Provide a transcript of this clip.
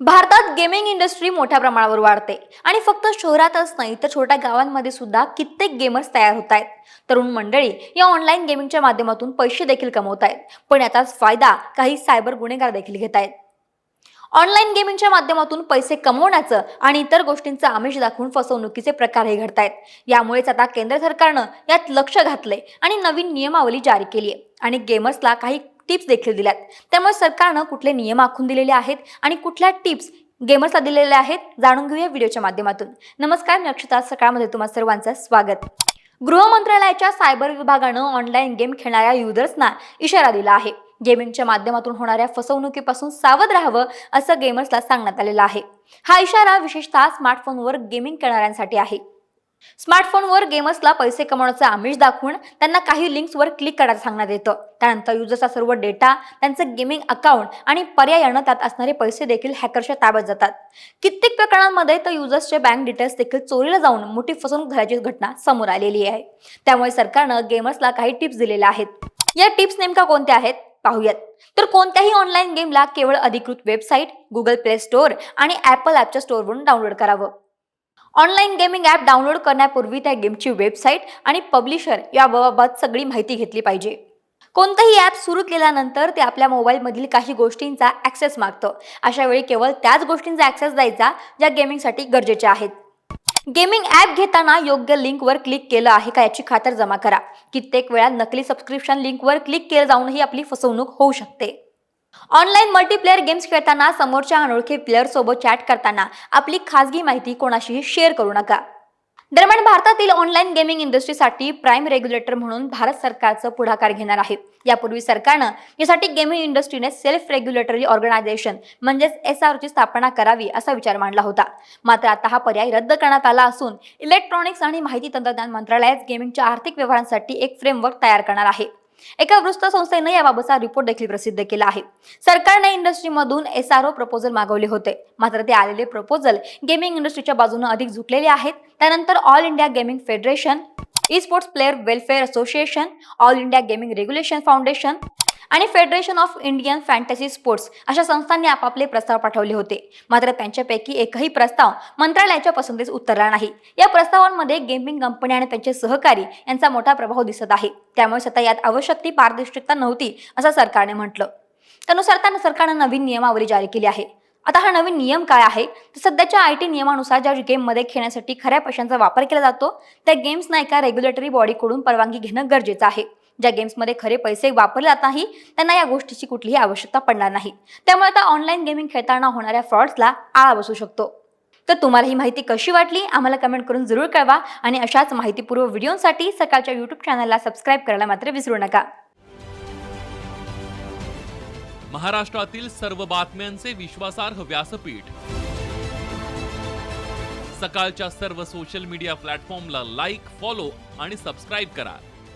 भारतात gaming industry मोठ्या प्रमाणावर वाढते. आणि फक्त शहरातच नाही तर छोट्या गावांमध्ये सुद्धा कित्येक गेमर्स तयार होत आहेत. तरुण मंडळी या ऑनलाईन गेमिंगच्या माध्यमातून पैसे देखील कमवत आहेत. पण याचाच फायदा काही सायबर गुन्हेगार देखील घेत आहेत. ऑनलाईन गेमिंगच्या माध्यमातून पैसे कमवण्याचं आणि इतर गोष्टींचं आमिष दाखवून फसवणुकीचे प्रकारही घडतायत यामुळेच आता केंद्र सरकारनं यात लक्ष घातलंय आणि नवीन नियमावली जारी केली आहे आणि गेमर्सला काही टिप्स देखील दिल्यात. त्यामुळे सरकारनं कुठले नियम आखून दिलेले आहेत आणि कुठल्या टिप्स गेमर्सला दिलेल्या आहेत जाणून घेऊया व्हिडिओच्या माध्यमातून. नमस्कार मी अक्षता सकाळमध्ये तुम्हा सर्वांचं स्वागत. गृह मंत्रालयाच्या सायबर विभागानं ऑनलाईन गेम खेळणाऱ्या युजर्सना इशारा दिला आहे. गेमिंगच्या माध्यमातून होणाऱ्या फसवणुकीपासून सावध राहावं असं गेमर्सला सांगण्यात आलेलं आहे. हा इशारा विशेषतः स्मार्टफोनवर गेमिंग करणाऱ्यांसाठी आहे. स्मार्टफोनवर गेमर्सला पैसे कमवण्याचं आमिष दाखवून त्यांना काही लिंक्सवर क्लिक करायला सांगण्यात येतं. त्यानंतर युजर्सचा सर्व डेटा त्यांचं गेमिंग अकाउंट आणि पर्यायानं त्यात असणारे पैसे देखील हॅकरच्या ताब्यात जातात. कित्येक प्रकरणांमध्ये तर युजर्सचे बँक डिटेल्स देखील चोरीला जाऊन मोठी फसवणूक झाल्याची घटना समोर आलेली आहे. त्यामुळे सरकारनं गेमर्सला काही टिप्स दिलेल्या आहेत. या टिप्स नेमका कोणत्या आहेत? पाहूयात. तर कोणत्याही ऑनलाईन गेमला केवळ अधिकृत वेबसाईट गुगल प्ले स्टोअर आणि ॲपल ॲपच्या स्टोअरवरून डाउनलोड करावं. ऑनलाईन गेमिंग ॲप डाउनलोड करण्यापूर्वी त्या गेमची वेबसाईट आणि पब्लिशर याबाबत सगळी माहिती घेतली पाहिजे. कोणतंही ॲप सुरू केल्यानंतर ते आपल्या मोबाईलमधील काही गोष्टींचा ॲक्सेस मागतं. अशा वेळी केवळ त्याच गोष्टींचा ॲक्सेस द्यायचा ज्या गेमिंगसाठी गरजेच्या आहेत. गेमिंग ॲप घेताना योग्य लिंकवर क्लिक केलं आहे का याची खातर जमा करा. कित्येक वेळा नकली सबस्क्रिप्शन लिंकवर क्लिक केलं जाऊनही आपली फसवणूक होऊ शकते. ऑनलाईन मल्टीप्लेअर गेम्स खेळताना समोरच्या अनोळखी प्लेअर सोबत चॅट करताना आपली खासगी माहिती कोणाशीही शेअर करू नका. दरम्यान भारतातील ऑनलाईन गेमिंग इंडस्ट्रीसाठी प्राईम रेग्युलेटर म्हणून भारत सरकारचं पुढाकार घेणार आहे. यापूर्वी सरकारनं यासाठी गेमिंग इंडस्ट्रीने सेल्फ रेग्युलेटरी ऑर्गनायझेशन म्हणजेच एस ची स्थापना करावी असा विचार मांडला होता. मात्र आता हा पर्याय रद्द करण्यात आला असून इलेक्ट्रॉनिक्स आणि माहिती तंत्रज्ञान मंत्रालयात गेमिंगच्या आर्थिक व्यवहारांसाठी एक फ्रेमवर्क तयार करणार आहे. एका वृत्तसंस्थेनं याबाबतचा रिपोर्ट देखील प्रसिद्ध केला आहे. सरकारने इंडस्ट्रीमधून एस आर ओ प्रपोजल मागवले होते. मात्र ते आलेले प्रपोजल गेमिंग इंडस्ट्रीच्या बाजूने अधिक झुकलेले आहेत. त्यानंतर all India gaming federation esports player welfare association all India gaming regulation foundation आणि federation of Indian fantasy sports अशा संस्थांनी आपापले प्रस्ताव पाठवले होते. मात्र त्यांच्यापैकी एकही प्रस्ताव मंत्रालयाच्या पसंतीस उतरला नाही. या प्रस्तावांमध्ये गेमिंग कंपनी आणि त्यांचे सहकारी यांचा मोठा प्रभाव दिसत आहे. त्यामुळे स्वतः यात आवश्यक ती पारदर्शकता नव्हती असं सरकारने म्हटलं. त्यानुसार त्यांना सरकारनं नवीन नियमावली जारी केली आहे. आता हा नवीन नियम काय आहे? तर सध्याच्या आय टी नियमानुसार ज्या गेममध्ये खेळण्यासाठी खऱ्या पैशांचा वापर केला जातो त्या गेम्सना एका रेग्युलेटरी बॉडीकडून परवानगी घेणं गरजेचं आहे. ज्या गेम्समध्ये खरे पैसे वापरले जात नाही त्यांना या गोष्टीची कुठलीही आवश्यकता पडणार नाही. त्यामुळे आता ऑनलाईन गेमिंग खेळताना होणाऱ्या फ्रॉड्सला आळा बसू शकतो. तर तुम्हाला ही माहिती कशी वाटली आम्हाला कमेंट करून जरूर कळवा आणि अशाच माहितीपूर्व व्हिडिओसाठी सकाळच्या यूट्यूब चॅनलला सबस्क्राईब करायला मात्र विसरू नका. महाराष्ट्रातील सर्व बातम्यांचे विश्वासार्ह व्यासपीठ. सकाळच्या सर्व सोशल मीडिया प्लॅटफॉर्मला लाईक फॉलो आणि सबस्क्राईब करा.